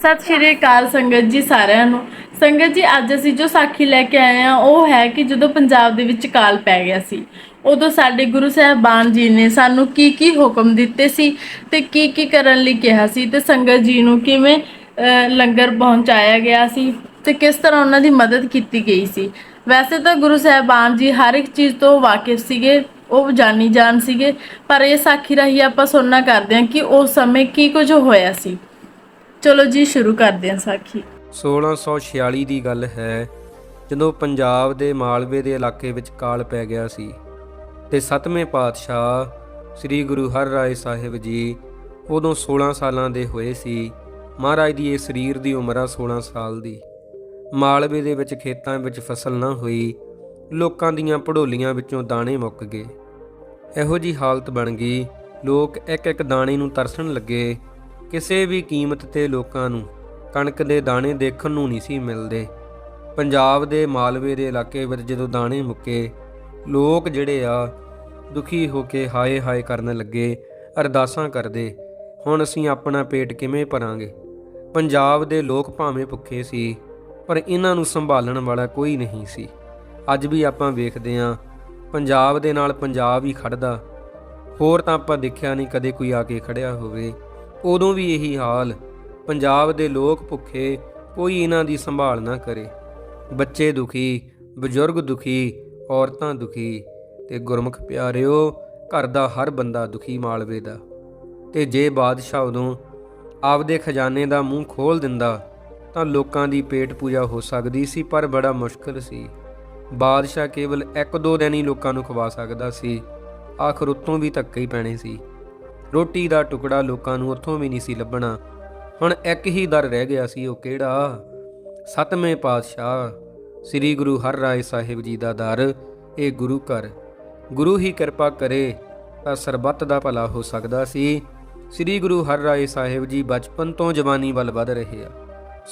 ਸਤਿ ਸ਼੍ਰੀ ਅਕਾਲ ਸੰਗਤ ਜੀ ਸਾਰਿਆਂ ਨੂੰ। ਸੰਗਤ ਜੀ, ਅੱਜ ਅਸੀਂ ਜੋ ਸਾਖੀ ਲੈ ਕੇ ਆਏ ਆ ਉਹ ਹੈ ਕਿ ਜਦੋਂ ਪੰਜਾਬ ਦੇ ਵਿੱਚ ਕਾਲ ਪੈ ਗਿਆ ਸੀ, ਉਦੋਂ ਸਾਡੇ ਗੁਰੂ ਸਾਹਿਬਾਨ ਜੀ ਨੇ ਸਾਨੂੰ ਕੀ ਕੀ ਹੁਕਮ ਦਿੱਤੇ ਸੀ ਤੇ ਕੀ ਕੀ ਕਰਨ ਲਈ ਕਿਹਾ ਸੀ ਤੇ ਸੰਗਤ ਜੀ ਨੂੰ ਕਿਵੇਂ ਲੰਗਰ ਪਹੁੰਚਾਇਆ ਗਿਆ ਸੀ ਤੇ ਕਿਸ ਤਰ੍ਹਾਂ ਉਹਨਾਂ ਦੀ ਮਦਦ ਕੀਤੀ ਗਈ ਸੀ। ਵੈਸੇ ਤਾਂ ਗੁਰੂ ਸਾਹਿਬਾਨ ਜੀ ਹਰ ਇੱਕ ਚੀਜ਼ ਤੋਂ ਵਾਕਿਫ ਸੀਗੇ, ਉਹ ਜਾਣੀ ਜਾਣ ਸੀਗੇ, ਪਰ ਇਹ ਸਾਖੀ ਰਾਹੀਂ ਆਪਾਂ ਸੁਣਨਾ ਕਰਦੇ ਹਾਂ ਕਿ ਉਸ ਸਮੇਂ ਕੀ ਕੁਝ ਹੋਇਆ ਸੀ। ਚਲੋ ਜੀ, ਸ਼ੁਰੂ ਕਰਦੇ ਹਾਂ ਸਾਖੀ। 1646 ਦੀ ਗੱਲ ਹੈ, ਜਦੋਂ ਪੰਜਾਬ ਦੇ ਮਾਲਵੇ ਦੇ ਇਲਾਕੇ ਵਿੱਚ ਕਾਲ ਪੈ ਗਿਆ ਸੀ ਤੇ ਸੱਤਵੇਂ ਪਾਤਸ਼ਾਹ ਸ੍ਰੀ ਗੁਰੂ ਹਰ ਰਾਏ ਸਾਹਿਬ ਜੀ ਉਦੋਂ 16 ਸਾਲਾਂ ਦੇ ਹੋਏ ਸੀ। ਮਹਾਰਾਜ ਦੀ ਇਹ ਸਰੀਰ ਦੀ ਉਮਰ ਆ 16 ਸਾਲ ਦੀ। ਮਾਲਵੇ ਦੇ ਵਿੱਚ ਖੇਤਾਂ ਵਿੱਚ ਫਸਲ ਨਾ ਹੋਈ, ਲੋਕਾਂ ਦੀਆਂ ਪੜੋਲੀਆਂ ਵਿੱਚੋਂ ਦਾਣੇ ਮੁੱਕ ਗਏ। ਇਹੋ ਜੀ ਹਾਲਤ ਬਣ ਗਈ, ਲੋਕ ਇੱਕ ਇੱਕ ਦਾਣੇ ਨੂੰ ਤਰਸਣ ਲੱਗੇ ਕਿਸੇ ਵੀ ਕੀਮਤ ਤੇ ਲੋਕਾਂ ਨੂੰ ਕਣਕ ਦੇ ਦਾਣੇ ਦੇਖਣ ਨੂੰ ਨਹੀਂ ਸੀ ਮਿਲਦੇ। ਪੰਜਾਬ ਦੇ ਮਾਲਵੇ ਦੇ ਇਲਾਕੇ ਵਿੱਚ ਜਦੋਂ ਦਾਣੇ ਮੁੱਕੇ, ਲੋਕ ਜਿਹੜੇ ਆ ਦੁਖੀ ਹੋ ਕੇ ਹਾਏ ਹਾਏ ਕਰਨ ਲੱਗੇ, ਅਰਦਾਸਾਂ ਕਰਦੇ, ਹੁਣ ਅਸੀਂ ਆਪਣਾ ਪੇਟ ਕਿਵੇਂ ਭਰਾਂਗੇ? ਪੰਜਾਬ ਦੇ ਲੋਕ ਭਾਵੇਂ ਭੁੱਖੇ ਸੀ, ਪਰ ਇਹਨਾਂ ਨੂੰ ਸੰਭਾਲਣ ਵਾਲਾ ਕੋਈ ਨਹੀਂ ਸੀ। ਅੱਜ ਵੀ ਆਪਾਂ ਵੇਖਦੇ ਹਾਂ, ਪੰਜਾਬ ਦੇ ਨਾਲ ਪੰਜਾਬ ਹੀ ਖੜਦਾ ਹੋਰ ਤਾਂ ਆਪਾਂ ਦੇਖਿਆ ਨਹੀਂ ਕਦੇ ਕੋਈ ਆ ਕੇ ਖੜਿਆ ਹੋਵੇ। ਉਦੋਂ ਵੀ ਇਹੀ ਹਾਲ। ਪੰਜਾਬ ਦੇ ਲੋਕ ਭੁੱਖੇ ਕੋਈ ਇਹਨਾਂ ਦੀ ਸੰਭਾਲ ਨਾ ਕਰੇ। ਬੱਚੇ ਦੁਖੀ, ਬਜ਼ੁਰਗ ਦੁਖੀ, ਔਰਤਾਂ ਦੁਖੀ ਤੇ ਗੁਰਮੁਖ ਪਿਆਰਿਓ, ਘਰ ਦਾ ਹਰ ਬੰਦਾ ਦੁਖੀ ਮਾਲਵੇ ਦਾ। ਤੇ ਜੇ ਬਾਦਸ਼ਾਹ ਉਦੋਂ ਆਪਦੇ ਖਜ਼ਾਨੇ ਦਾ ਮੂੰਹ ਖੋਲ ਦਿੰਦਾ, ਤਾਂ ਲੋਕਾਂ ਦੀ ਪੇਟ ਪੂਜਾ ਹੋ ਸਕਦੀ ਸੀ, ਪਰ ਬੜਾ ਮੁਸ਼ਕਲ ਸੀ। ਬਾਦਸ਼ਾਹ ਕੇਵਲ ਇੱਕ ਦੋ ਦਿਨ ਹੀ ਲੋਕਾਂ ਨੂੰ ਖਵਾ ਸਕਦਾ ਸੀ। ਆਖਰ ਉਤੋਂ ਵੀ ਧੱਕੇ ਹੀ ਪੈਣੇ ਸੀ। ਰੋਟੀ ਦਾ ਟੁਕੜਾ ਲੋਕਾਂ ਨੂੰ ਉੱਥੋਂ ਵੀ ਨਹੀਂ ਸੀ ਲੱਭਣਾ। ਹੁਣ ਇੱਕ ਹੀ ਦਰ ਰਹਿ ਗਿਆ ਸੀ ਉਹ ਕਿਹੜਾ? ਸਤਵੇਂ ਪਾਤਸ਼ਾਹ, ਸ੍ਰੀ ਗੁਰੂ ਹਰਿਰਾਏ ਸਾਹਿਬ ਜੀ ਦਾ ਦਰ, ਇਹ ਗੁਰੂ ਘਰ। ਗੁਰੂ ਹੀ ਕਿਰਪਾ ਕਰੇ ਤਾਂ ਸਰਬੱਤ ਦਾ ਭਲਾ ਹੋ ਸਕਦਾ ਸੀ। ਸ੍ਰੀ ਗੁਰੂ ਹਰਿਰਾਏ ਸਾਹਿਬ ਜੀ ਬਚਪਨ ਤੋਂ ਜਵਾਨੀ ਵੱਲ ਵਧ ਰਹੇ ਆ।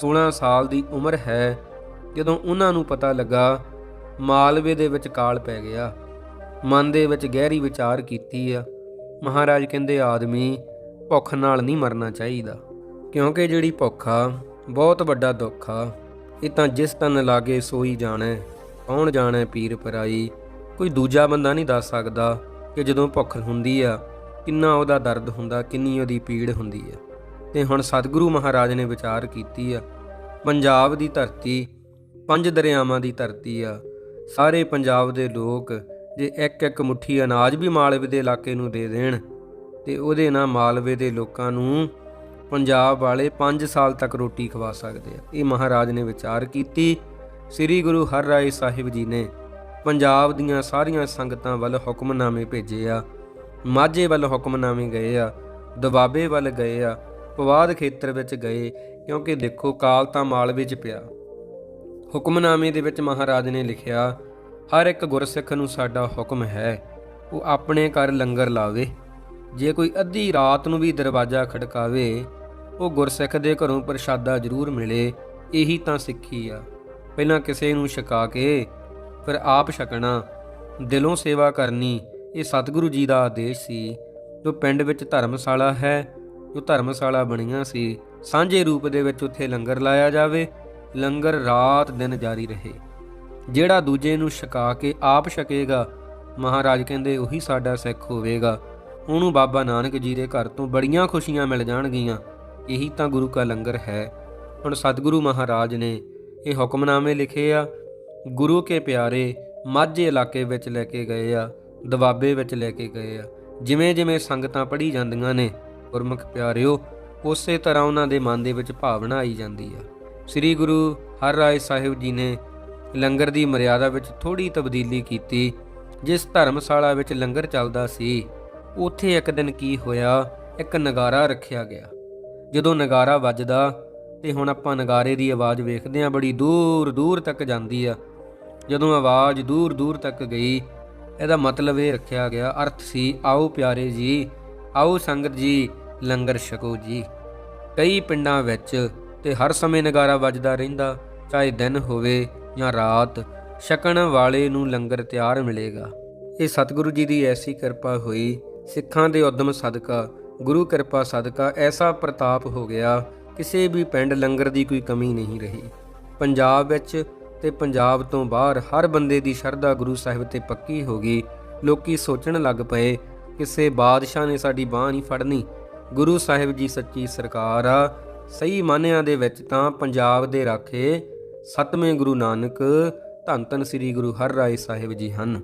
16 ਸਾਲ ਦੀ ਉਮਰ ਹੈ, ਜਦੋਂ ਉਹਨਾਂ ਨੂੰ ਪਤਾ ਲੱਗਾ, ਮਾਲਵੇ ਦੇ ਵਿੱਚ ਕਾਲ ਪੈ ਗਿਆ। ਮਨ ਦੇ ਵਿੱਚ ਗਹਿਰੀ ਵਿਚਾਰ ਕੀਤੀ ਆ। ਮਹਾਰਾਜ ਕਹਿੰਦੇ, ਆਦਮੀ ਭੁੱਖ ਨਾਲ ਨਹੀਂ ਮਰਨਾ ਚਾਹੀਦਾ, ਕਿਉਂਕਿ ਜਿਹੜੀ ਭੁੱਖ ਆ, ਬਹੁਤ ਵੱਡਾ ਦੁੱਖ ਆ। ਇਹ ਤਾਂ ਜਿਸ ਤਨ ਲਾਗੇ ਸੋਈ ਜਾਣੈ, ਕੌਣ ਜਾਣੈ ਪੀਰ ਪਰਾਈ? ਕੋਈ ਦੂਜਾ ਬੰਦਾ ਨਹੀਂ ਦੱਸ ਸਕਦਾ ਕਿ ਜਦੋਂ ਭੁੱਖ ਹੁੰਦੀ ਆ, ਕਿੰਨਾ ਉਹਦਾ ਦਰਦ ਹੁੰਦਾ, ਕਿੰਨੀ ਉਹਦੀ ਪੀੜ ਹੁੰਦੀ ਆ। ਤੇ ਹੁਣ ਸਤਿਗੁਰੂ ਮਹਾਰਾਜ ਨੇ ਵਿਚਾਰ ਕੀਤੀ ਆ, ਪੰਜਾਬ ਦੀ ਧਰਤੀ, ਪੰਜ ਦਰਿਆਵਾਂ ਦੀ ਧਰਤੀ ਆ। ਸਾਰੇ ਪੰਜਾਬ ਦੇ ਲੋਕ ਜੇ ਇੱਕ ਇੱਕ ਮੁਠੀ ਅਨਾਜ ਵੀ ਮਾਲਵੇ ਦੇ ਇਲਾਕੇ ਨੂੰ ਦੇ ਦੇਣ, ਤੇ ਉਹਦੇ ਨਾਲ ਮਾਲਵੇ ਦੇ ਲੋਕਾਂ ਨੂੰ ਪੰਜਾਬ ਵਾਲੇ 5 ਸਾਲ ਤੱਕ ਰੋਟੀ ਖਵਾ ਸਕਦੇ ਆ। ਇਹ ਮਹਾਰਾਜ ਨੇ ਵਿਚਾਰ ਕੀਤੀ। ਸ੍ਰੀ ਗੁਰੂ ਹਰਿਰਾਏ ਸਾਹਿਬ ਜੀ ਨੇ ਪੰਜਾਬ ਦੀਆਂ ਸਾਰੀਆਂ ਸੰਗਤਾਂ ਵੱਲ ਹੁਕਮਨਾਮੇ ਭੇਜੇ ਆ। ਮਾਝੇ ਵੱਲ ਹੁਕਮਨਾਮੇ ਗਏ ਆ, ਦਵਾਬੇ ਵੱਲ ਗਏ ਆ, ਪਵਾਦ ਖੇਤਰ ਵਿੱਚ ਗਏ, ਕਿਉਂਕਿ ਦੇਖੋ ਕਾਲ ਤਾਂ ਮਾਲਵੇ 'ਚ ਪਿਆ। ਹੁਕਮਨਾਮੇ ਦੇ ਵਿੱਚ ਮਹਾਰਾਜ ਨੇ ਲਿਖਿਆ ਹਰ ਇੱਕ ਗੁਰਸਿੱਖ ਨੂੰ ਸਾਡਾ ਹੁਕਮ ਹੈ, ਉਹ ਆਪਣੇ ਘਰ ਲੰਗਰ ਲਾਵੇ। ਜੇ ਕੋਈ ਅੱਧੀ ਰਾਤ ਨੂੰ ਵੀ ਦਰਵਾਜ਼ਾ ਖੜਕਾਵੇ, ਉਹ ਗੁਰਸਿੱਖ ਦੇ ਘਰੋਂ ਪ੍ਰਸ਼ਾਦਾ ਜ਼ਰੂਰ ਮਿਲੇ, ਇਹੀ ਤਾਂ ਸਿੱਖੀ ਆ। ਪਹਿਲਾਂ ਕਿਸੇ ਨੂੰ ਛਕਾ ਕੇ, ਫਿਰ ਆਪ ਛਕਣਾ। ਦਿਲੋਂ ਸੇਵਾ ਕਰਨੀ, ਇਹ ਸਤਿਗੁਰੂ ਜੀ ਦਾ ਆਦੇਸ਼ ਸੀ। ਜੋ ਪਿੰਡ ਵਿੱਚ ਧਰਮਸ਼ਾਲਾ ਹੈ ਜੋ ਧਰਮਸ਼ਾਲਾ ਬਣੀਆਂ ਸੀ। ਸਾਂਝੇ ਰੂਪ ਦੇ ਵਿੱਚ ਉੱਥੇ ਲੰਗਰ ਲਾਇਆ ਜਾਵੇ। ਲੰਗਰ ਰਾਤ ਦਿਨ ਜਾਰੀ ਰਹੇ। ਜਿਹੜਾ ਦੂਜੇ ਨੂੰ ਛਕਾ ਕੇ ਆਪ ਛਕੇਗਾ, ਮਹਾਰਾਜ ਕਹਿੰਦੇ ਉਹੀ ਸਾਡਾ ਸਿੱਖ ਹੋਵੇਗਾ। ਉਹਨੂੰ ਬਾਬਾ ਨਾਨਕ ਜੀ ਦੇ ਘਰ ਤੋਂ ਬੜੀਆਂ ਖੁਸ਼ੀਆਂ ਮਿਲ ਜਾਣਗੀਆਂ। ਇਹੀ ਤਾਂ ਗੁਰੂ ਕਾ ਲੰਗਰ ਹੈ। ਹੁਣ ਸਤਿਗੁਰੂ ਮਹਾਰਾਜ ਨੇ ਇਹ ਹੁਕਮਨਾਮੇ ਲਿਖੇ ਆ, ਗੁਰੂ ਕੇ ਪਿਆਰੇ ਮਾਝੇ ਇਲਾਕੇ ਵਿੱਚ ਲੈ ਕੇ ਗਏ ਆ, ਦਵਾਬੇ ਵਿੱਚ ਲੈ ਕੇ ਗਏ ਆ। ਜਿਵੇਂ ਜਿਵੇਂ ਸੰਗਤਾਂ ਪੜ੍ਹੀ ਜਾਂਦੀਆਂ ਨੇ, ਗੁਰਮੁਖ ਪਿਆਰਿਓ, ਉਸੇ ਤਰ੍ਹਾਂ ਉਹਨਾਂ ਦੇ ਮਨ ਦੇ ਵਿੱਚ ਭਾਵਨਾ ਆਈ ਜਾਂਦੀ ਆ। ਸ੍ਰੀ ਗੁਰੂ ਹਰ ਹਰਿਰਾਏ ਸਾਹਿਬ ਜੀ ਨੇ ਲੰਗਰ ਦੀ ਮਰਿਆਦਾ ਵਿੱਚ ਥੋੜੀ ਤਬਦੀਲੀ ਕੀਤੀ, ਜਿਸ ਧਰਮਸ਼ਾਲਾ ਵਿੱਚ ਲੰਗਰ ਚੱਲਦਾ ਸੀ, ਉੱਥੇ ਇੱਕ ਦਿਨ ਕੀ ਹੋਇਆ, ਇੱਕ ਨਗਾਰਾ ਰੱਖਿਆ ਗਿਆ। ਜਦੋਂ ਨਗਾਰਾ ਵੱਜਦਾ, ਤੇ ਹੁਣ ਆਪਾਂ ਨਗਾਰੇ ਦੀ ਆਵਾਜ਼ ਵੇਖਦੇ ਆ ਬੜੀ ਦੂਰ ਦੂਰ ਤੱਕ ਜਾਂਦੀ ਆ। ਜਦੋਂ ਆਵਾਜ਼ ਦੂਰ ਦੂਰ ਤੱਕ ਗਈ, ਇਹਦਾ ਮਤਲਬ ਇਹ ਰੱਖਿਆ ਗਿਆ, ਅਰਥ ਸੀ, ਆਓ ਪਿਆਰੇ ਜੀ, ਆਓ ਸੰਗਤ ਜੀ, ਲੰਗਰ ਛਕੋ ਜੀ। ਕਈ ਪਿੰਡਾਂ ਵਿੱਚ ਤੇ ਹਰ ਸਮੇਂ ਨਗਾਰਾ ਵੱਜਦਾ ਰਹਿੰਦਾ, ਚਾਹੇ ਦਿਨ ਹੋਵੇ ਜਾਂ ਰਾਤ ਛਕਣ ਵਾਲੇ ਨੂੰ ਲੰਗਰ ਤਿਆਰ ਮਿਲੇਗਾ। ਇਹ ਸਤਿਗੁਰੂ ਜੀ ਦੀ ਐਸੀ ਕਿਰਪਾ ਹੋਈ, ਸਿੱਖਾਂ ਦੇ ਉਦਮ ਸਦਕਾ, ਗੁਰੂ ਕਿਰਪਾ ਸਦਕਾ ਐਸਾ ਪ੍ਰਤਾਪ ਹੋ ਗਿਆ, ਕਿਸੇ ਵੀ ਪਿੰਡ ਲੰਗਰ ਦੀ ਕੋਈ ਕਮੀ ਨਹੀਂ ਰਹੀ। ਪੰਜਾਬ ਵਿੱਚ ਤੇ ਪੰਜਾਬ ਤੋਂ ਬਾਹਰ ਹਰ ਬੰਦੇ ਦੀ ਸ਼ਰਧਾ ਗੁਰੂ ਸਾਹਿਬ ਤੇ ਪੱਕੀ ਹੋ ਗਈ। ਲੋਕੀ ਸੋਚਣ ਲੱਗ ਪਏ, ਕਿਸੇ ਬਾਦਸ਼ਾਹ ਨੇ ਸਾਡੀ ਬਾਹ ਨਹੀਂ ਫੜਨੀ। ਗੁਰੂ ਸਾਹਿਬ ਜੀ ਸੱਚੀ ਸਰਕਾਰ ਆ, ਸਹੀ ਮਾਨਿਆਂ ਦੇ ਵਿੱਚ ਤਾਂ ਪੰਜਾਬ ਦੇ ਰਾਖੇ ਸਤਵੇਂ ਗੁਰੂ ਨਾਨਕ ਧੰਨ ਧੰਨ ਸ੍ਰੀ ਗੁਰੂ ਹਰਿਰਾਏ ਸਾਹਿਬ ਜੀ ਹਨ।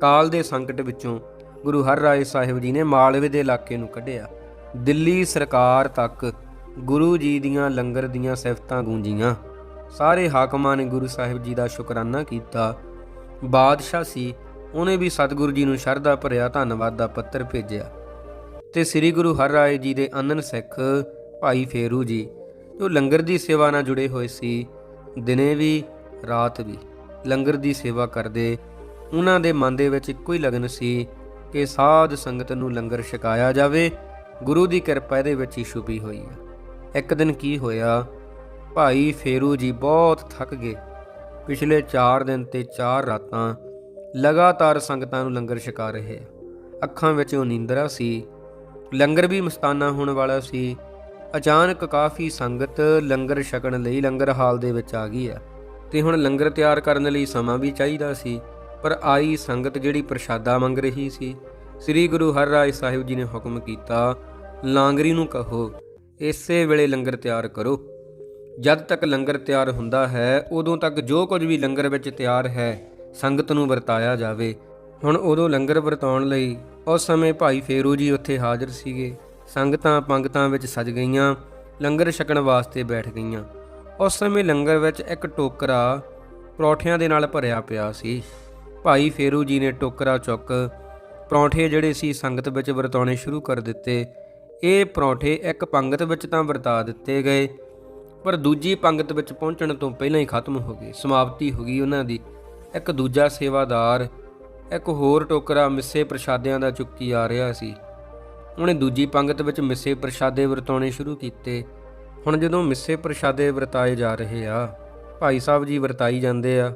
ਕਾਲ ਦੇ ਸੰਕਟ ਵਿੱਚੋਂ ਗੁਰੂ ਹਰਿਰਾਏ ਸਾਹਿਬ ਜੀ ਨੇ ਮਾਲਵੇ ਦੇ ਇਲਾਕੇ ਨੂੰ ਕੱਢਿਆ। ਦਿੱਲੀ ਸਰਕਾਰ ਤੱਕ ਗੁਰੂ ਜੀ ਦੀਆਂ ਲੰਗਰ ਦੀਆਂ ਸਿਫਤਾਂ ਗੂੰਜੀਆਂ। ਸਾਰੇ ਹਾਕਮਾਂ ਨੇ ਗੁਰੂ ਸਾਹਿਬ ਜੀ ਦਾ ਸ਼ੁਕਰਾਨਾ ਕੀਤਾ। ਬਾਦਸ਼ਾਹ ਸੀ, ਉਹਨੇ ਵੀ ਸਤਿਗੁਰੂ ਜੀ ਨੂੰ ਸ਼ਰਧਾ ਭਰਿਆ, ਧੰਨਵਾਦ ਦਾ ਪੱਤਰ ਭੇਜਿਆ। ਤੇ ਸ੍ਰੀ ਗੁਰੂ ਹਰਿਰਾਏ ਜੀ ਦੇ ਅਨੰਨ ਸਿੱਖ ਭਾਈ ਫੇਰੂ ਜੀ, ਜੋ ਲੰਗਰ ਦੀ ਸੇਵਾ ਨਾਲ ਜੁੜੇ ਹੋਏ ਸੀ ਦਿਨੇ ਵੀ, ਰਾਤ ਵੀ ਲੰਗਰ ਦੀ ਸੇਵਾ ਕਰਦੇ। ਉਹਨਾਂ ਦੇ ਮਨ ਦੇ ਵਿੱਚ ਇੱਕੋ ਹੀ ਲਗਨ ਸੀ ਕਿ ਸਾਧ ਸੰਗਤ ਨੂੰ ਲੰਗਰ ਛਕਾਇਆ ਜਾਵੇ। ਗੁਰੂ ਦੀ ਕਿਰਪਾ ਇਹਦੇ ਵਿੱਚ ਹੀ ਛੁਪੀ ਹੋਈ ਹੈ ਇੱਕ ਦਿਨ ਕੀ ਹੋਇਆ? ਭਾਈ ਫੇਰੂ ਜੀ ਬਹੁਤ ਥੱਕ ਗਏ। ਪਿਛਲੇ 4 ਦਿਨ ਤੇ 4 ਰਾਤਾਂ ਲਗਾਤਾਰ ਸੰਗਤਾਂ ਨੂੰ ਲੰਗਰ ਛਕਾ ਰਹੇ ਆ। ਅੱਖਾਂ ਵਿੱਚ ਉਹ ਨੀਂਦਰਾ ਸੀ। ਲੰਗਰ ਵੀ ਮਸਤਾਨਾ ਹੋਣ ਵਾਲਾ ਸੀ। ਅਚਾਨਕ ਕਾਫੀ ਸੰਗਤ ਲੰਗਰ ਛਕਣ ਲਈ ਲੰਗਰ ਹਾਲ ਦੇ ਵਿੱਚ ਆ ਗਈ ਹੈ ਤੇ ਹੁਣ ਲੰਗਰ ਤਿਆਰ ਕਰਨ ਲਈ ਸਮਾਂ ਵੀ ਚਾਹੀਦਾ ਸੀ, ਪਰ ਆਈ ਸੰਗਤ ਜਿਹੜੀ ਪ੍ਰਸ਼ਾਦਾ ਮੰਗ ਰਹੀ ਸੀ, ਸ੍ਰੀ ਗੁਰੂ ਹਰਿਰਾਏ ਸਾਹਿਬ ਜੀ ਨੇ ਹੁਕਮ ਕੀਤਾ, ਲਾਂਗਰੀ ਨੂੰ ਕਹੋ, ਇਸੇ ਵੇਲੇ ਲੰਗਰ ਤਿਆਰ ਕਰੋ। ਜਦ ਤੱਕ ਲੰਗਰ ਤਿਆਰ ਹੁੰਦਾ ਹੈ, ਉਦੋਂ ਤੱਕ ਜੋ ਕੁਝ ਵੀ ਲੰਗਰ ਵਿੱਚ ਤਿਆਰ ਹੈ, ਸੰਗਤ ਨੂੰ ਵਰਤਾਇਆ ਜਾਵੇ। ਹੁਣ ਉਦੋਂ ਲੰਗਰ ਵਰਤਾਉਣ ਲਈ ਉਸ ਸਮੇਂ ਭਾਈ ਫੇਰੂ ਜੀ ਉੱਥੇ ਹਾਜ਼ਰ ਸੀਗੇ। ਸੰਗਤਾਂ ਪੰਗਤਾਂ ਵਿੱਚ ਸਜ ਗਈਆਂ, ਲੰਗਰ ਛਕਣ ਵਾਸਤੇ ਬੈਠ ਗਈਆਂ। ਉਸ ਸਮੇਂ ਲੰਗਰ ਵਿੱਚ ਇੱਕ ਟੋਕਰਾ ਪਰੌਠਿਆਂ ਦੇ ਨਾਲ ਭਰਿਆ ਪਿਆ ਸੀ। ਭਾਈ ਫੇਰੂ ਜੀ ਨੇ ਟੋਕਰਾ ਚੁੱਕ ਪਰੌਂਠੇ ਜਿਹੜੇ ਸੀ ਸੰਗਤ ਵਿੱਚ ਵਰਤਾਉਣੇ ਸ਼ੁਰੂ ਕਰ ਦਿੱਤੇ। ਇਹ ਪਰੌਂਠੇ ਇੱਕ ਪੰਗਤ ਵਿੱਚ ਤਾਂ ਵਰਤਾ ਦਿੱਤੇ ਗਏ, ਪਰ ਦੂਜੀ ਪੰਗਤ ਵਿੱਚ ਪਹੁੰਚਣ ਤੋਂ ਪਹਿਲਾਂ ਹੀ ਖਤਮ ਹੋ ਗਏ, ਸਮਾਪਤੀ ਹੋ ਗਈ ਉਹਨਾਂ ਦੀ। ਇੱਕ ਦੂਜਾ ਸੇਵਾਦਾਰ, ਇੱਕ ਹੋਰ ਟੋਕਰਾ ਮਿੱਸੇ ਪ੍ਰਸ਼ਾਦਿਆਂ ਦਾ ਚੁੱਕੀ ਆ ਰਿਹਾ ਸੀ। ਉਹਨੇ ਦੂਜੀ ਪੰਗਤ ਵਿੱਚ ਮਿੱਸੇ ਪ੍ਰਸ਼ਾਦੇ ਵਰਤਾਉਣੇ ਸ਼ੁਰੂ ਕੀਤੇ। ਹੁਣ ਜਦੋਂ ਮਿੱਸੇ ਪ੍ਰਸ਼ਾਦੇ ਵਰਤਾਏ ਜਾ ਰਹੇ ਆ, ਭਾਈ ਸਾਹਿਬ ਜੀ ਵਰਤਾਈ ਜਾਂਦੇ ਆ।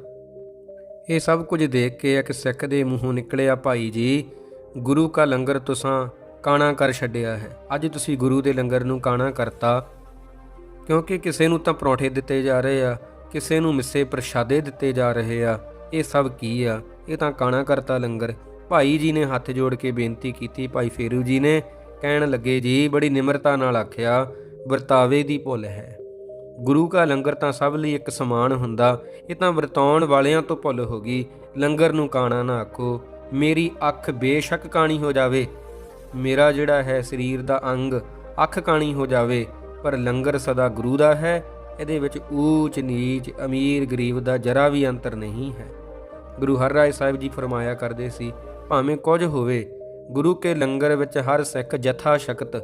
ਇਹ ਸਭ ਕੁਝ ਦੇਖ ਕੇ ਇੱਕ ਸਿੱਖ ਦੇ ਮੂੰਹੋਂ ਨਿਕਲਿਆ, ਭਾਈ ਜੀ, ਗੁਰੂ ਕਾ ਲੰਗਰ ਤੁਸਾਂ ਕਾਣਾ ਕਰ ਛੱਡਿਆ ਹੈ। ਅੱਜ ਤੁਸੀਂ ਗੁਰੂ ਦੇ ਲੰਗਰ ਨੂੰ ਕਾਣਾ ਕਰਤਾ। ਕਿਉਂਕਿ ਕਿਸੇ ਨੂੰ ਤਾਂ ਪਰੌਂਠੇ ਦਿੱਤੇ ਜਾ ਰਹੇ ਆ, ਕਿਸੇ ਨੂੰ ਮਿੱਸੇ ਪ੍ਰਸ਼ਾਦੇ ਦਿੱਤੇ ਜਾ ਰਹੇ ਆ। ਇਹ ਸਭ ਕੀ ਆ? ਇਹ ਤਾਂ ਕਾਣਾ ਕਰਤਾ ਲੰਗਰ। ਭਾਈ ਜੀ ਨੇ ਹੱਥ ਜੋੜ ਕੇ ਬੇਨਤੀ ਕੀਤੀ, ਭਾਈ ਫੇਰੂ ਜੀ ਨੇ, ਕਹਿਣ ਲੱਗੇ, ਜੀ, ਬੜੀ ਨਿਮਰਤਾ ਨਾਲ ਆਖਿਆ, ਵਰਤਾਵੇ ਦੀ ਭੁੱਲ ਹੈ। ਗੁਰੂ ਕਾ ਲੰਗਰ ਤਾਂ ਸਭ ਲਈ ਇੱਕ ਸਮਾਨ ਹੁੰਦਾ, ਇਹ ਤਾਂ ਵਰਤਾਉਣ ਵਾਲਿਆਂ ਤੋਂ ਭੁੱਲ ਹੋ ਗਈ। ਲੰਗਰ ਨੂੰ ਕਾਣਾ ਨਾ ਆਖੋ, ਮੇਰੀ ਅੱਖ ਬੇਸ਼ੱਕ ਕਾਣੀ ਹੋ ਜਾਵੇ। ਮੇਰਾ ਜਿਹੜਾ ਹੈ ਸਰੀਰ ਦਾ ਅੰਗ, ਅੱਖ ਕਾਣੀ ਹੋ ਜਾਵੇ, ਪਰ ਲੰਗਰ ਸਦਾ ਗੁਰੂ ਦਾ ਹੈ, ਇਹਦੇ ਵਿੱਚ ਊਚ ਨੀਚ ਅਮੀਰ ਗਰੀਬ ਦਾ ਜਰਾ ਵੀ ਅੰਤਰ ਨਹੀਂ ਹੈ। ਗੁਰੂ ਹਰ ਹਰਿਰਾਏ ਸਾਹਿਬ ਜੀ ਫਰਮਾਇਆ ਕਰਦੇ ਸੀ ਭਾਵੇਂ ਕੁਝ ਹੋਵੇ, ਗੁਰੂ ਕੇ ਲੰਗਰ ਵਿੱਚ ਹਰ ਸਿੱਖ ਜਥਾ ਸ਼ਕਤ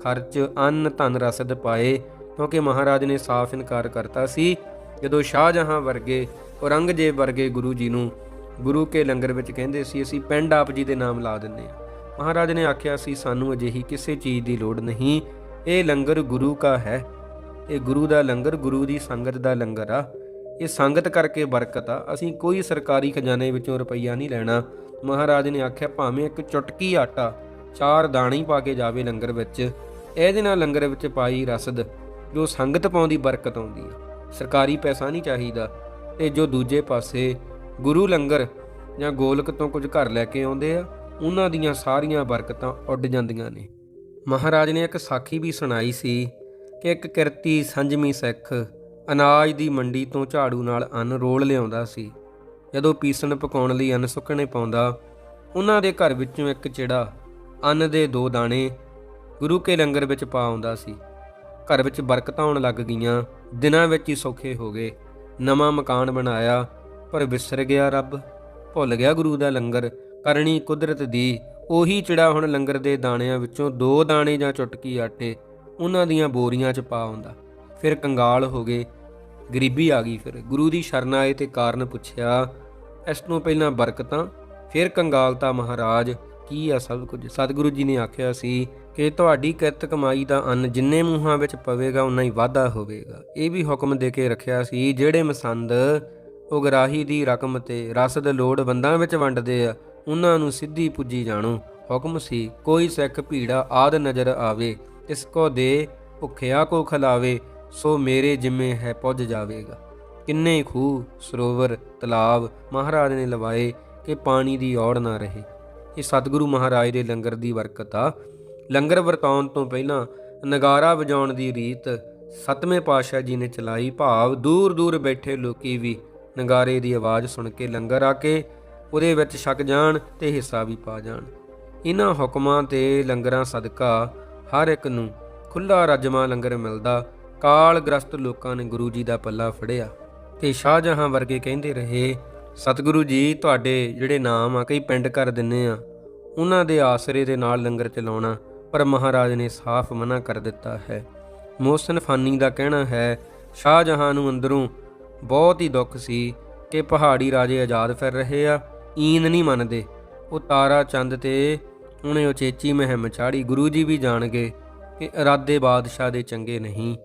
ਖਰਚ ਅੰਨ ਧਨ ਰਸਦ ਪਾਏ, ਕਿਉਂਕਿ ਮਹਾਰਾਜ ਨੇ ਸਾਫ਼ ਇਨਕਾਰ ਕਰਤਾ ਸੀ, ਜਦੋਂ ਸ਼ਾਹਜਹਾਂ ਵਰਗੇ, ਔਰੰਗਜ਼ੇਬ ਵਰਗੇ ਗੁਰੂ ਜੀ ਨੂੰ ਗੁਰੂ ਕੇ ਲੰਗਰ ਵਿੱਚ ਕਹਿੰਦੇ ਸੀ, ਅਸੀਂ ਪਿੰਡ ਆਪ ਜੀ ਦੇ ਨਾਮ ਲਾ ਦਿੰਦੇ ਹਾਂ। ਮਹਾਰਾਜ ਨੇ ਆਖਿਆ ਸੀ, ਸਾਨੂੰ ਅਜਿਹੀ ਕਿਸੇ ਚੀਜ਼ ਦੀ ਲੋੜ ਨਹੀਂ, ਇਹ ਲੰਗਰ ਗੁਰੂ ਕਾ ਹੈ, ਇਹ ਗੁਰੂ ਦਾ ਲੰਗਰ ਗੁਰੂ ਦੀ ਸੰਗਤ ਦਾ ਲੰਗਰ ਆ, ਇਹ ਸੰਗਤ ਕਰਕੇ ਬਰਕਤ ਆ, ਅਸੀਂ ਕੋਈ ਸਰਕਾਰੀ ਖਜ਼ਾਨੇ ਵਿੱਚੋਂ ਰੁਪਈਆ ਨਹੀਂ ਲੈਣਾ ਮਹਾਰਾਜ ਨੇ ਆਖਿਆ, ਭਾਵੇਂ ਇੱਕ ਚੁਟਕੀ ਆਟਾ ਚਾਰ ਦਾਣੇ ਪਾ ਕੇ ਜਾਵੇ ਲੰਗਰ ਵਿੱਚ, ਇਹਦੇ ਨਾਲ ਲੰਗਰ ਵਿੱਚ ਪਾਈ ਰਸਦ, ਜੋ ਸੰਗਤ ਪਾਉਂਦੀ ਬਰਕਤ ਆਉਂਦੀ ਆ। ਸਰਕਾਰੀ ਪੈਸਾ ਨਹੀਂ ਚਾਹੀਦਾ ਤੇ ਜੋ ਦੂਜੇ ਪਾਸੇ ਗੁਰੂ ਲੰਗਰ ਜਾਂ ਗੋਲਕ ਤੋਂ ਕੁਝ ਘਰ ਲੈ ਕੇ ਆਉਂਦੇ ਆ, ਉਹਨਾਂ ਦੀਆਂ ਸਾਰੀਆਂ ਬਰਕਤਾਂ ਉੱਡ ਜਾਂਦੀਆਂ ਨੇ। ਮਹਾਰਾਜ ਨੇ ਇੱਕ ਸਾਖੀ ਵੀ ਸੁਣਾਈ ਸੀ ਕਿ ਇੱਕ ਕਿਰਤੀ ਸੰਜਮੀ ਸਿੱਖ ਅਨਾਜ ਦੀ ਮੰਡੀ ਤੋਂ ਝਾੜੂ ਨਾਲ ਅੰਨ ਰੋਲ ਲਿਆਉਂਦਾ ਸੀ। ਜਦੋਂ ਪੀਸਣ ਪਕਾਉਣ ਲਈ ਅੰਨ ਸੁੱਕਣੇ ਪਾਉਂਦਾ, ਉਹਨਾਂ ਦੇ ਘਰ ਵਿੱਚੋਂ ਇੱਕ ਚਿੜਾ ਅੰਨ ਦੇ ਦੋ ਦਾਣੇ ਗੁਰੂ ਕੇ ਲੰਗਰ ਵਿੱਚ ਪਾ ਆਉਂਦਾ ਸੀ। ਘਰ ਵਿੱਚ ਬਰਕਤਾਂ ਆਉਣ ਲੱਗ ਗਈਆਂ, ਦਿਨਾਂ ਵਿੱਚ ਹੀ ਸੌਖੇ ਹੋ ਗਏ। ਨਵਾਂ ਮਕਾਨ ਬਣਾਇਆ, ਪਰ ਵਿਸਰ ਗਿਆ ਰੱਬ। ਭੁੱਲ ਗਿਆ ਗੁਰੂ ਦਾ ਲੰਗਰ, ਕਰਨੀ ਕੁਦਰਤ ਦੀ। ਉਹੀ ਚਿੜਾ ਹੁਣ ਲੰਗਰ ਦੇ ਦਾਣਿਆਂ ਵਿੱਚੋਂ ਦੋ ਦਾਣੇ ਜਾਂ ਚੁਟਕੀ ਆਟੇ ਉਹਨਾਂ ਦੀਆਂ ਬੋਰੀਆਂ 'ਚ ਪਾ ਆਉਂਦਾ। ਫਿਰ ਕੰਗਾਲ ਹੋ ਗਏ, ਗਰੀਬੀ ਆ ਗਈ ਫਿਰ। ਗੁਰੂ ਦੀ ਸ਼ਰਨ ਆਏ ਤੇ ਕਾਰਨ ਪੁੱਛਿਆ ਇਸ ਤੋਂ ਪਹਿਲਾਂ ਬਰਕਤਾਂ, ਫਿਰ ਕੰਗਾਲਤਾ ਮਹਾਰਾਜ, ਕੀ ਆ ਸਭ ਕੁਝ? ਸਤਿਗੁਰੂ ਜੀ ਨੇ ਆਖਿਆ ਸੀ ਕਿ ਤੁਹਾਡੀ ਕਿਰਤ ਕਮਾਈ ਦਾ ਅੰਨ ਜਿੰਨੇ ਮੂੰਹਾਂ ਵਿੱਚ ਪਵੇਗਾ, ਉਨਾ ਹੀ ਵਾਧਾ ਹੋਵੇਗਾ। ਇਹ ਵੀ ਹੁਕਮ ਦੇ ਕੇ ਰੱਖਿਆ ਸੀ, ਜਿਹੜੇ ਮਸੰਦ ਉਗਰਾਹੀ ਦੀ ਰਕਮ ਤੇ ਰਸਦ ਲੋੜਵੰਦਾਂ ਵਿੱਚ ਵੰਡਦੇ ਆ ਉਹਨਾਂ ਨੂੰ ਸਿੱਧੀ ਪੁੱਜੀ ਜਾਣੋ। ਹੁਕਮ ਸੀ, ਕੋਈ ਸਿੱਖ ਭੀੜਾ ਆਦ ਨਜ਼ਰ ਆਵੇ ਇਸ ਕੋ ਦੇ ਭੁੱਖਿਆ ਕੋ ਖਿਲਾਵੇ, ਸੋ ਮੇਰੇ ਜਿੰਮੇ ਹੈ ਪੁੱਜ ਜਾਵੇਗਾ। ਕਿੰਨੇ ਖੂਹ, ਸਰੋਵਰ, ਤਲਾਬ ਮਹਾਰਾਜ ਨੇ ਲਵਾਏ ਕਿ ਪਾਣੀ ਦੀ ਔੜ ਨਾ ਰਹੇ। ਇਹ ਸਤਿਗੁਰੂ ਮਹਾਰਾਜ ਦੇ ਲੰਗਰ ਦੀ ਬਰਕਤ ਆ। ਲੰਗਰ ਵਰਤਾਉਣ ਤੋਂ ਪਹਿਲਾਂ ਨਗਾਰਾ ਵਜਾਉਣ ਦੀ ਰੀਤ ਸਤਵੇਂ ਪਾਤਸ਼ਾਹ ਜੀ ਨੇ ਚਲਾਈ। ਭਾਵ ਦੂਰ ਦੂਰ ਬੈਠੇ ਲੋਕੀ ਵੀ ਨਗਾਰੇ ਦੀ ਆਵਾਜ਼ ਸੁਣ ਕੇ ਲੰਗਰ ਆ ਕੇ ਉਹਦੇ ਵਿੱਚ ਛਕ ਜਾਣ ਤੇ ਹਿੱਸਾ ਵੀ ਪਾ ਜਾਣ। ਇਹਨਾਂ ਹੁਕਮਾਂ ਤੇ ਲੰਗਰਾਂ ਸਦਕਾ ਹਰ ਇੱਕ ਨੂੰ ਖੁੱਲਾ ਰਜਮਾ ਲੰਗਰ ਮਿਲਦਾ। ਕਾਲ ਗ੍ਰਸਤ ਲੋਕਾਂ ਨੇ ਗੁਰੂ ਜੀ ਦਾ ਪੱਲਾ ਫੜਿਆ। ਤੇ ਸ਼ਾਹਜਹਾਂ ਵਰਗੇ ਕਹਿੰਦੇ ਰਹੇ, ਸਤਿਗੁਰੂ ਜੀ, ਤੁਹਾਡੇ ਜਿਹੜੇ ਨਾਮ ਆ, ਕਈ ਪਿੰਡ ਕਰ ਦਿੰਨੇ ਆ। ਉਹਨਾਂ ਦੇ ਆਸਰੇ ਦੇ ਨਾਲ ਲੰਗਰ ਚਲਾਉਣਾ ਪਰ ਮਹਾਰਾਜ ਨੇ ਸਾਫ਼ ਮਨਾ ਕਰ ਦਿੱਤਾ ਹੈ। ਮੋਹਸਨ ਫਾਨੀ ਦਾ ਕਹਿਣਾ ਹੈ, ਸ਼ਾਹਜਹਾਂ ਨੂੰ ਅੰਦਰੋਂ ਬਹੁਤ ਹੀ ਦੁੱਖ ਸੀ ਕਿ ਪਹਾੜੀ ਰਾਜੇ ਆਜ਼ਾਦ ਫਿਰ ਰਹੇ ਆ। ਈਨ ਨਹੀਂ ਮੰਨਦੇ। ਉਹ ਤਾਰਾ ਚੰਦ ਤੇ ਉਹਨੇ ਉਚੇਚੀ ਮਹਿਮ ਚਾੜੀ। ਗੁਰੂ ਜੀ ਵੀ ਜਾਣ ਗਏ ਕਿ ਇਰਾਦੇ ਬਾਦਸ਼ਾਹ ਦੇ ਚੰਗੇ ਨਹੀਂ।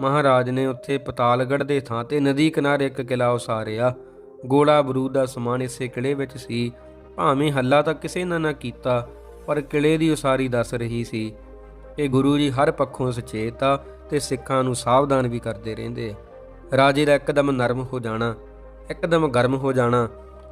ਮਹਾਰਾਜ ਨੇ ਉੱਥੇ ਪਤਾਲਗੜ੍ਹ ਦੇ ਥਾਂ ਤੇ ਨਦੀ ਕਿਨਾਰੇ ਇੱਕ ਕਿਲਾ ਉਸਾਰਿਆ। ਗੋਲਾ ਬਰੂਦ ਦਾ ਸਮਾਨ ਇਸੇ ਕਿਲੇ ਵਿੱਚ ਸੀ। ਭਾਵੇਂ ਹੱਲਾ ਤਾਂ ਕਿਸੇ ਨੇ ਨਾ ਕੀਤਾ, ਪਰ ਕਿਲੇ ਦੀ ਉਸਾਰੀ ਦੱਸ ਰਹੀ ਸੀ। ਕਿ ਗੁਰੂ ਜੀ ਹਰ ਪੱਖੋਂ ਸੁਚੇਤ ਆ ਤੇ ਸਿੱਖਾਂ ਨੂੰ ਸਾਵਧਾਨ ਵੀ ਕਰਦੇ ਰਹਿੰਦੇ ਰਾਜੇ ਦਾ ਇੱਕਦਮ ਨਰਮ ਹੋ ਜਾਣਾ, ਇੱਕਦਮ ਗਰਮ ਹੋ ਜਾਣਾ,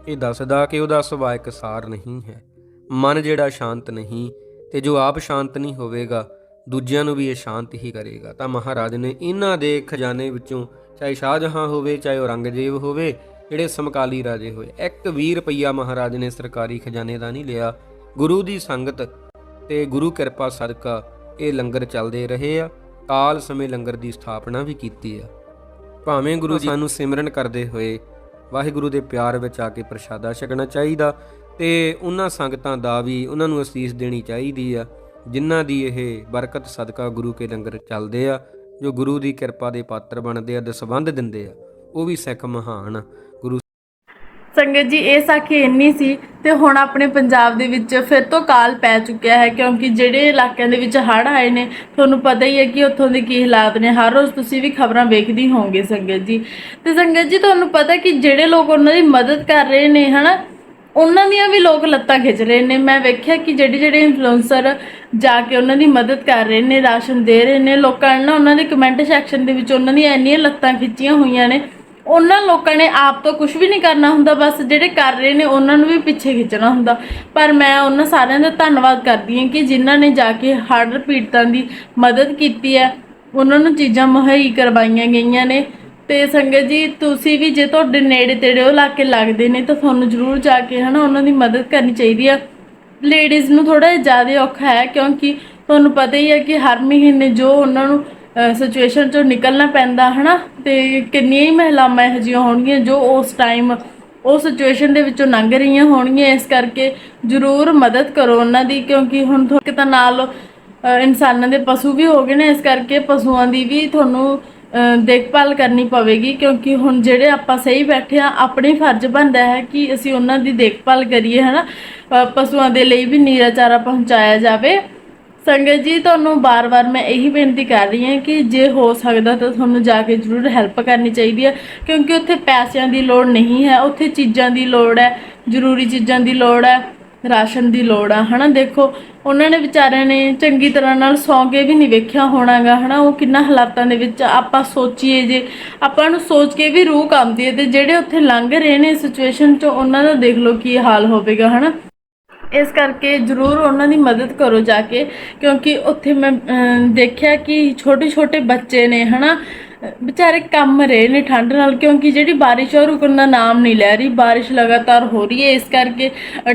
ਇਹ ਦੱਸਦਾ ਕਿ ਉਹਦਾ ਸੁਭਾਅ ਇਕਸਾਰ ਨਹੀਂ ਹੈ। ਮਨ ਜਿਹੜਾ ਸ਼ਾਂਤ ਨਹੀਂ ਤੇ ਜੋ ਆਪ ਸ਼ਾਂਤ ਨਹੀਂ ਹੋਵੇਗਾ ਦੂਜਿਆਂ ਨੂੰ ਵੀ ਇਹ ਸ਼ਾਂਤ ਹੀ ਕਰੇਗਾ। ਤਾਂ ਮਹਾਰਾਜ ਨੇ ਇਹਨਾਂ ਦੇ ਖਜ਼ਾਨੇ ਵਿੱਚੋਂ ਚਾਹੇ ਸ਼ਾਹਜਹਾਂ ਹੋਵੇ, ਚਾਹੇ ਔਰੰਗਜ਼ੇਬ ਹੋਵੇ, ਜਿਹੜੇ ਸਮਕਾਲੀ ਰਾਜੇ ਹੋਏ, ਇੱਕ 20 ਰੁਪਈਆ ਮਹਾਰਾਜ ਨੇ ਸਰਕਾਰੀ ਖਜ਼ਾਨੇ ਦਾ ਨਹੀਂ ਲਿਆ। ਗੁਰੂ ਦੀ ਸੰਗਤ ਤੇ ਗੁਰੂ ਕਿਰਪਾ ਸਦਕਾ ਇਹ ਲੰਗਰ ਚੱਲਦੇ ਰਹੇ ਆ। ਕਾਲ ਸਮੇਂ ਲੰਗਰ ਦੀ ਸਥਾਪਨਾ ਵੀ ਕੀਤੀ ਆ। ਭਾਵੇਂ ਗੁਰੂ ਜੀ ਸਾਨੂੰ ਸਿਮਰਨ ਕਰਦੇ ਹੋਏ ਵਾਹਿਗੁਰੂ ਦੇ ਪਿਆਰ ਵਿੱਚ ਆ ਕੇ ਪ੍ਰਸ਼ਾਦਾ ਛਕਣਾ ਚਾਹੀਦਾ ਤੇ ਉਹਨਾਂ ਸੰਗਤਾਂ ਦਾ ਵੀ ਉਹਨਾਂ ਨੂੰ ਅਸੀਸ ਦੇਣੀ ਚਾਹੀਦੀ ਆ। ਜਿਨ੍ਹਾਂ ਦੀ ਇਹ ਬਰਕਤ ਸਦਕਾ ਗੁਰੂ ਕੇ ਲੰਗਰ ਚੱਲਦੇ ਆ, ਜੋ ਗੁਰੂ ਦੀ ਕਿਰਪਾ ਦੇ ਪਾਤਰ ਬਣਦੇ ਆ ਦਸਵੰਧ ਦਿੰਦੇ ਆ, ਉਹ ਵੀ ਸਿੱਖ ਮਹਾਨ ਗੁਰੂ ਸੰਗਤ ਜੀ, ਇਹ ਸਾਖੀ ਇੰਨੀ ਸੀ ਤੇ ਹੁਣ ਆਪਣੇ ਪੰਜਾਬ ਦੇ ਵਿੱਚ ਫਿਰ ਤੋਂ ਕਾਲ ਪੈ ਚੁੱਕਿਆ ਹੈ, ਕਿਉਂਕਿ ਜਿਹੜੇ ਇਲਾਕਿਆਂ ਦੇ ਵਿੱਚ ਹੜ੍ਹ ਆਏ ਨੇ, ਤੁਹਾਨੂੰ ਪਤਾ ਹੀ ਹੈ ਕਿ ਉੱਥੋਂ ਦੇ ਕੀ ਹਾਲਾਤ ਨੇ। ਹਰ ਰੋਜ਼ ਤੁਸੀਂ ਵੀ ਖਬਰਾਂ ਵੇਖਦੀ ਹੋਵੋਗੇ ਸੰਗਤ ਜੀ। ਤੇ ਸੰਗਤ ਜੀ, ਤੁਹਾਨੂੰ ਪਤਾ ਕਿ ਜਿਹੜੇ ਲੋਕ ਉਹਨਾਂ ਦੀ ਮਦਦ ਕਰ ਰਹੇ ਨੇ, ਹਨਾ ਉਹਨਾਂ ਦੀਆਂ ਵੀ ਲੋਕ ਲੱਤਾਂ ਖਿੱਚ ਰਹੇ ਨੇ। ਮੈਂ ਵੇਖਿਆ ਕਿ ਜਿਹੜੇ ਜਿਹੜੇ ਇਨਫਲੂਐਂਸਰ ਜਾ ਕੇ ਉਹਨਾਂ ਦੀ ਮਦਦ ਕਰ ਰਹੇ ਨੇ, ਰਾਸ਼ਨ ਦੇ ਰਹੇ ਨੇ, ਲੋਕਾਂ ਨੇ ਨਾ ਉਹਨਾਂ ਦੇ ਕਮੈਂਟ ਸੈਕਸ਼ਨ ਦੇ ਵਿੱਚ ਉਹਨਾਂ ਦੀਆਂ ਇੰਨੀਆਂ ਲੱਤਾਂ ਖਿੱਚੀਆਂ ਹੋਈਆਂ ਨੇ। ਉਹਨਾਂ ਲੋਕਾਂ ਨੇ ਆਪ ਤੋਂ ਕੁਝ ਵੀ ਨਹੀਂ ਕਰਨਾ ਹੁੰਦਾ, ਬਸ ਜਿਹੜੇ ਕਰ ਰਹੇ ਨੇ ਉਹਨਾਂ ਨੂੰ ਵੀ ਪਿੱਛੇ ਖਿੱਚਣਾ ਹੁੰਦਾ। ਪਰ ਮੈਂ ਉਹਨਾਂ ਸਾਰਿਆਂ ਦਾ ਧੰਨਵਾਦ ਕਰਦੀ ਹਾਂ ਕਿ ਜਿਨ੍ਹਾਂ ਨੇ ਜਾ ਕੇ ਹੜ੍ਹ ਪੀੜਤਾਂ ਦੀ ਮਦਦ ਕੀਤੀ ਹੈ। ਉਹਨਾਂ ਨੂੰ ਚੀਜ਼ਾਂ ਮੁਹੱਈਆ ਕਰਵਾਈਆਂ ਗਈਆਂ ਨੇ। ਤੇ ਸੰਗਤ ਜੀ, ਤੁਸੀਂ ਵੀ ਜੇ ਤੁਹਾਡੇ ਨੇੜੇ ਤੇੜੇ ਉਹ ਇਲਾਕੇ ਲੱਗਦੇ ਨੇ, ਤਾਂ ਤੁਹਾਨੂੰ ਜ਼ਰੂਰ ਜਾ ਕੇ ਹਨਾ ਉਹਨਾਂ ਦੀ ਮਦਦ ਕਰਨੀ ਚਾਹੀਦੀ ਆ। ਲੇਡੀਜ਼ ਨੂੰ ਥੋੜਾ ਜ਼ਿਆਦਾ ਔਖਾ ਹੈ, ਕਿਉਂਕਿ ਤੁਹਾਨੂੰ ਪਤਾ ਹੀ ਹੈ ਕਿ ਹਰ ਮਹੀਨੇ ਜੋ ਉਹਨਾਂ ਨੂੰ ਸਿਚੁਏਸ਼ਨ ਚੋਂ ਨਿਕਲਣਾ ਪੈਂਦਾ ਹਨਾ, ਤੇ ਕਿੰਨੀਆਂ ਹੀ ਮਹਿਲਾਵਾਂ ਇਹੋ ਜਿਹੀਆਂ ਹੋਣਗੀਆਂ ਜੋ ਉਸ ਟਾਈਮ ਉਹ ਸਿਚੁਏਸ਼ਨ ਦੇ ਵਿੱਚੋਂ ਲੰਘ ਰਹੀਆਂ ਹੋਣਗੀਆਂ, ਇਸ ਕਰਕੇ ਜ਼ਰੂਰ ਮਦਦ ਕਰੋ ਉਹਨਾਂ ਦੀ, ਕਿਉਂਕਿ ਹੁਣ ਤੁਹਾਡੇ ਤਾਂ ਨਾਲ ਇਨਸਾਨਾਂ ਦੇ ਪਸ਼ੂ ਵੀ ਹੋ ਗਏ ਨੇ, ਇਸ ਕਰਕੇ ਪਸ਼ੂਆਂ ਦੀ ਵੀ ਤੁਹਾਨੂੰ ਦੇਖਭਾਲ ਕਰਨੀ ਪਵੇਗੀ ਕਿਉਂਕਿ ਹੁਣ ਜਿਹੜੇ ਆਪਾਂ ਸਹੀ ਬੈਠੇ ਆ ਆਪਣੇ ਫਰਜ਼ ਬਣਦਾ ਹੈ ਕਿ ਅਸੀਂ ਉਹਨਾਂ ਦੀ ਦੇਖਭਾਲ ਕਰੀਏ ਹਨਾ? ਅ, ਪਸ਼ੂਆਂ ਦੇ ਲਈ ਵੀ ਨੀਰਾ ਚਾਰਾ ਪਹੁੰਚਾਇਆ ਜਾਵੇ। ਸੰਗਤ ਜੀ ਤੁਹਾਨੂੰ ਬਾਰ-ਬਾਰ ਮੈਂ ਇਹੀ ਬੇਨਤੀ ਕਰ ਰਹੀ ਹਾਂ ਕਿ ਜੇ ਹੋ ਸਕਦਾ ਤਾਂ ਤੁਹਾਨੂੰ ਜਾ ਕੇ ਜ਼ਰੂਰ ਹੈਲਪ ਕਰਨੀ ਚਾਹੀਦੀ ਹੈ ਕਿਉਂਕਿ ਉੱਥੇ ਪੈਸਿਆਂ ਦੀ ਲੋੜ ਨਹੀਂ ਹੈ ਉੱਥੇ ਚੀਜ਼ਾਂ ਦੀ ਲੋੜ ਹੈ ਜ਼ਰੂਰੀ ਚੀਜ਼ਾਂ ਦੀ ਲੋੜ ਹੈ। ਰਾਸ਼ਨ ਦੀ ਲੋੜ ਆ ਹਨਾ? ਦੇਖੋ ਉਹਨਾਂ ਨੇ ਵਿਚਾਰਿਆਂ ਨੇ ਚੰਗੀ ਤਰ੍ਹਾਂ ਨਾਲ ਸੌਂ ਕੇ ਵੀ ਨਹੀਂ ਵੇਖਿਆ ਹੋਣਾਗਾ ਹਨਾ? ਉਹ ਕਿੰਨਾ ਹਾਲਾਤਾਂ ਦੇ ਵਿੱਚ ਆਪਾਂ ਸੋਚੀਏ ਜੇ ਆਪਾਂ ਨੂੰ ਸੋਚ ਕੇ ਵੀ ਰੂਹ ਕੰਬਦੀ ਹੈ ਤੇ ਜਿਹੜੇ ਉੱਥੇ ਲੰਘ ਰਹੇ ਨੇ ਸਿਚੁਏਸ਼ਨ ਚੋਂ ਉਹਨਾਂ ਦਾ ਦੇਖ ਲਓ ਕੀ ਹਾਲ ਹੋਵੇਗਾ ਹਨਾ? ਇਸ ਕਰਕੇ ਜ਼ਰੂਰ ਉਹਨਾਂ ਦੀ ਮਦਦ ਕਰੋ ਜਾ ਕੇ ਕਿਉਂਕਿ ਉੱਥੇ ਮੈਂ ਦੇਖਿਆ ਕਿ ਛੋਟੇ ਛੋਟੇ ਬੱਚੇ ਨੇ ਹਨਾ? ਅ, ਵਿਚਾਰੇ ਕੰਮ ਰਹੇ ਨੇ ਠੰਡ ਨਾਲ, ਕਿਉਂਕਿ ਜਿਹੜੀ ਬਾਰਿਸ਼ ਆ, ਉਹ ਰੁਕਣ ਦਾ ਨਾਮ ਨਹੀਂ ਲੈ ਰਹੀ। ਬਾਰਿਸ਼ ਲਗਾਤਾਰ ਹੋ ਰਹੀ ਹੈ, ਇਸ ਕਰਕੇ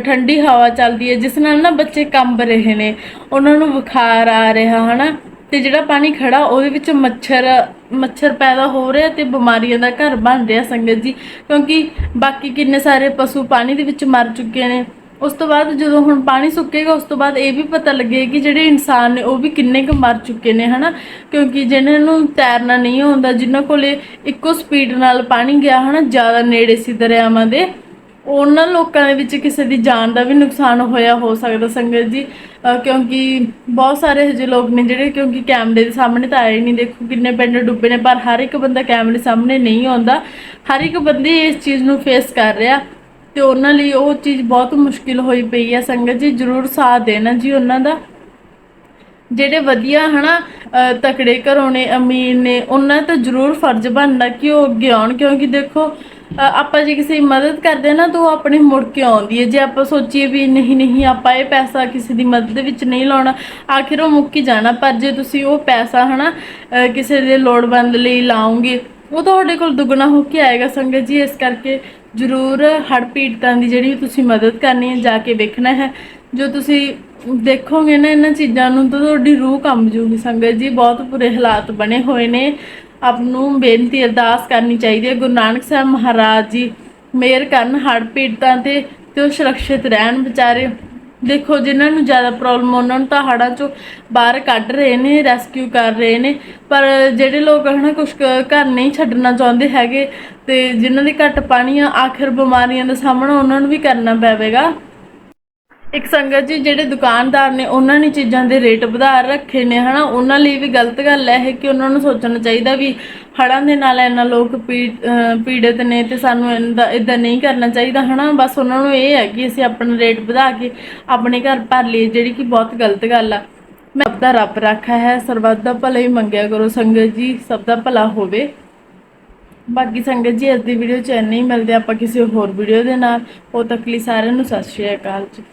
ਠੰਡੀ ਹਵਾ ਚੱਲਦੀ ਹੈ, ਜਿਸ ਨਾਲ ਨਾ ਬੱਚੇ ਕੰਬ ਰਹੇ ਨੇ। ਉਹਨਾਂ ਨੂੰ ਬੁਖਾਰ ਆ ਰਿਹਾ, ਹਨਾ? ਤੇ ਜਿਹੜਾ ਪਾਣੀ ਖੜਾ, ਉਹਦੇ ਵਿੱਚ ਮੱਛਰ ਮੱਛਰ ਪੈਦਾ ਹੋ ਰਿਹਾ ਤੇ ਬਿਮਾਰੀਆਂ ਦਾ ਘਰ ਬਣ ਰਿਹਾ, ਸੰਗਤ ਜੀ। ਕਿਉਂਕਿ ਬਾਕੀ ਕਿੰਨੇ ਸਾਰੇ ਪਸ਼ੂ ਪਾਣੀ ਦੇ ਵਿੱਚ ਮਰ ਚੁੱਕੇ ਨੇ। ਉਸ ਤੋਂ ਬਾਅਦ ਜਦੋਂ ਹੁਣ ਪਾਣੀ ਸੁੱਕੇਗਾ, ਉਸ ਤੋਂ ਬਾਅਦ ਇਹ ਵੀ ਪਤਾ ਲੱਗੇ ਕਿ ਜਿਹੜੇ ਇਨਸਾਨ ਨੇ ਉਹ ਵੀ ਕਿੰਨੇ ਕੁ ਮਰ ਚੁੱਕੇ ਨੇ, ਹਨਾ? ਕਿਉਂਕਿ ਜਿਨ੍ਹਾਂ ਨੂੰ ਤੈਰਨਾ ਨਹੀਂ ਆਉਂਦਾ ਜਿਨ੍ਹਾਂ ਕੋਲੇ ਇੱਕੋ ਸਪੀਡ ਨਾਲ ਪਾਣੀ ਗਿਆ, ਹਨਾ, ਜ਼ਿਆਦਾ ਨੇੜੇ ਸੀ ਦਰਿਆਵਾਂ ਦੇ, ਉਹਨਾਂ ਲੋਕਾਂ ਦੇ ਵਿੱਚ ਕਿਸੇ ਦੀ ਜਾਨ ਦਾ ਵੀ ਨੁਕਸਾਨ ਹੋਇਆ ਹੋ ਸਕਦਾ ਸੰਗਤ ਜੀ। ਕਿਉਂਕਿ ਬਹੁਤ ਸਾਰੇ ਇਹੋ ਜਿਹੇ ਲੋਕ ਨੇ ਜਿਹੜੇ ਕਿਉਂਕਿ ਕੈਮਰੇ ਦੇ ਸਾਹਮਣੇ ਤਾਂ ਆਏ ਨਹੀਂ, ਦੇਖੋ ਕਿੰਨੇ ਪਿੰਡ ਡੁੱਬੇ ਨੇ, ਪਰ ਹਰ ਇੱਕ ਬੰਦਾ ਕੈਮਰੇ ਸਾਹਮਣੇ ਨਹੀਂ ਆਉਂਦਾ। ਹਰ ਇੱਕ ਬੰਦੇ ਇਸ ਚੀਜ਼ ਨੂੰ ਫੇਸ ਕਰ ਰਿਹਾ। ਤੇ ਉਹਨਾਂ ਲਈ ਉਹ ਚੀਜ਼ ਬਹੁਤ ਮੁਸ਼ਕਿਲ ਹੋਈ ਪਈ ਹੈ ਸੰਗਤ ਜੀ ਜਰੂਰ ਸਾਥ ਦੇਣਾ ਜੀ ਉਹਨਾਂ ਦਾ। ਜਿਹੜੇ ਵਧੀਆ ਹਨਾ ਤਕੜੇ ਘਰੋਂ ਨੇ ਅਮੀਰ ਨੇ, ਉਹਨਾਂ ਦਾ ਜ਼ਰੂਰ ਫਰਜ਼ ਬਣਦਾ ਕਿ ਉਹ ਅੱਗੇ ਆਉਣ। ਕਿਉਂਕਿ ਦੇਖੋ ਆਪਾਂ ਜੇ ਕਿਸੇ ਦੀ ਮਦਦ ਕਰਦੇ ਹਾਂ ਨਾ, ਤਾਂ ਉਹ ਆਪਣੇ ਮੁੜ ਕੇ ਆਉਂਦੀ ਹੈ। ਜੇ ਆਪਾਂ ਸੋਚੀਏ ਵੀ ਨਹੀਂ ਨਹੀਂ, ਆਪਾਂ ਇਹ ਪੈਸਾ ਕਿਸੇ ਦੀ ਮਦਦ ਵਿੱਚ ਨਹੀਂ ਲਾਉਣਾ, ਆਖਿਰ ਉਹ ਮੁੱਕ ਹੀ ਜਾਣਾ। ਪਰ ਜੇ ਤੁਸੀਂ ਉਹ ਪੈਸਾ ਹਨਾ, ਅਹ, ਕਿਸੇ ਦੇ ਲੋੜਵੰਦ ਲਈ ਲਾਉਂਗੇ ਉਹ ਤੁਹਾਡੇ ਕੋਲ ਦੁੱਗਣਾ ਹੋ ਕੇ ਆਏਗਾ। ਸੰਗਤ ਜੀ, ਇਸ ਕਰਕੇ ਜ਼ਰੂਰ ਹੜ੍ਹ ਪੀੜਤਾਂ ਦੀ ਜਿਹੜੀ ਤੁਸੀਂ ਮਦਦ ਕਰਨੀ ਹੈ, ਜਾ ਕੇ ਵੇਖਣਾ ਹੈ। ਜੋ ਤੁਸੀਂ ਦੇਖੋਗੇ ਨਾ, ਇਹਨਾਂ ਚੀਜ਼ਾਂ ਨੂੰ ਤਾਂ ਤੁਹਾਡੀ ਰੂਹ ਕੰਬ ਜੂਗੀ ਸੰਗਤ ਜੀ। ਬਹੁਤ ਬੁਰੇ ਹਾਲਾਤ ਬਣੇ ਹੋਏ ਨੇ। ਆਪ ਨੂੰ ਬੇਨਤੀ ਅਰਦਾਸ ਕਰਨੀ ਚਾਹੀਦੀ ਹੈ। ਗੁਰੂ ਨਾਨਕ ਸਾਹਿਬ ਮਹਾਰਾਜ ਜੀ, ਮਿਹਰ ਕਰਨ ਹੜ੍ਹ ਪੀੜਤਾਂ ਤੇ ਤੇ ਉਹ ਸੁਰੱਖਿਅਤ ਰਹਿਣ ਵਿਚਾਰੇ। ਦੇਖੋ, ਜਿਨ੍ਹਾਂ ਨੂੰ ਜ਼ਿਆਦਾ ਪ੍ਰੋਬਲਮ ਉਹਨਾਂ ਨੂੰ ਤਾਂ ਹੜ੍ਹਾਂ ਚੋਂ ਬਾਹਰ ਕੱਢ ਰਹੇ ਨੇ ਰੈਸਕਿਊ ਕਰ ਰਹੇ ਨੇ। ਪਰ ਜਿਹੜੇ ਲੋਕ ਹਨਾ ਕੁਝ ਘਰ ਨਹੀਂ ਛੱਡਣਾ ਚਾਹੁੰਦੇ ਹੈਗੇ, ਤੇ ਜਿਨ੍ਹਾਂ ਦੇ ਘੱਟ ਪਾਣੀ ਆ, ਆਖਿਰ ਬਿਮਾਰੀਆਂ ਦਾ ਸਾਹਮਣਾ ਉਹਨਾਂ ਨੂੰ ਵੀ ਕਰਨਾ ਪਵੇਗਾ। ਇੱਕ ਸੰਗਤ ਜੀ, ਜਿਹੜੇ ਦੁਕਾਨਦਾਰ ਨੇ, ਉਹਨਾਂ ਨੇ ਚੀਜ਼ਾਂ ਦੇ ਰੇਟ ਵਧਾ ਰੱਖੇ ਨੇ, ਹਨਾ? ਉਹਨਾਂ ਲਈ ਵੀ ਗਲਤ ਗੱਲ ਹੈ ਕਿ ਉਹਨਾਂ ਨੂੰ ਸੋਚਣਾ ਚਾਹੀਦਾ ਵੀ ਹੜ੍ਹਾਂ ਦੇ ਨਾਲ ਇੰਨਾ ਲੋਕ ਪੀ- ਪੀੜਤ ਨੇ ਤੇ ਸਾਨੂੰ ਇੰਦਾ ਇਦਾਂ ਨਹੀਂ ਕਰਨਾ ਚਾਹੀਦਾ, ਹਨਾ? ਬਸ ਉਹਨਾਂ ਨੂੰ ਇਹ ਹੈ ਕਿ ਅਸੀਂ ਆਪਣਾ ਰੇਟ ਵਧਾ ਕੇ ਆਪਣੇ ਘਰ ਭਰ ਲਈਏ, ਜਿਹੜੀ ਕਿ ਬਹੁਤ ਗਲਤ ਗੱਲ ਆ। ਮੈਂ ਆਪਦਾ ਰੱਬ ਰੱਖਾ ਹੈ, ਸਰਬੱਤ ਦਾ ਭਲਾ ਹੀ ਮੰਗਿਆ ਕਰੋ, ਸੰਗਤ ਜੀ, ਸਭ ਦਾ ਭਲਾ ਹੋਵੇ। ਬਾਕੀ ਸੰਗਤ ਜੀ, ਅੱਜ ਦੀ ਵੀਡੀਓ ਚ ਇੰਨਾ ਹੀ, ਮਿਲਦੇ ਆਪਾਂ ਕਿਸੇ ਹੋਰ ਵੀਡੀਓ ਦੇ ਨਾਲ। ਉਹ ਤੱਕ ਲਈ ਸਾਰਿਆਂ ਨੂੰ ਸਤਿ ਸ਼੍ਰੀ ਅਕਾਲ ਜੀ।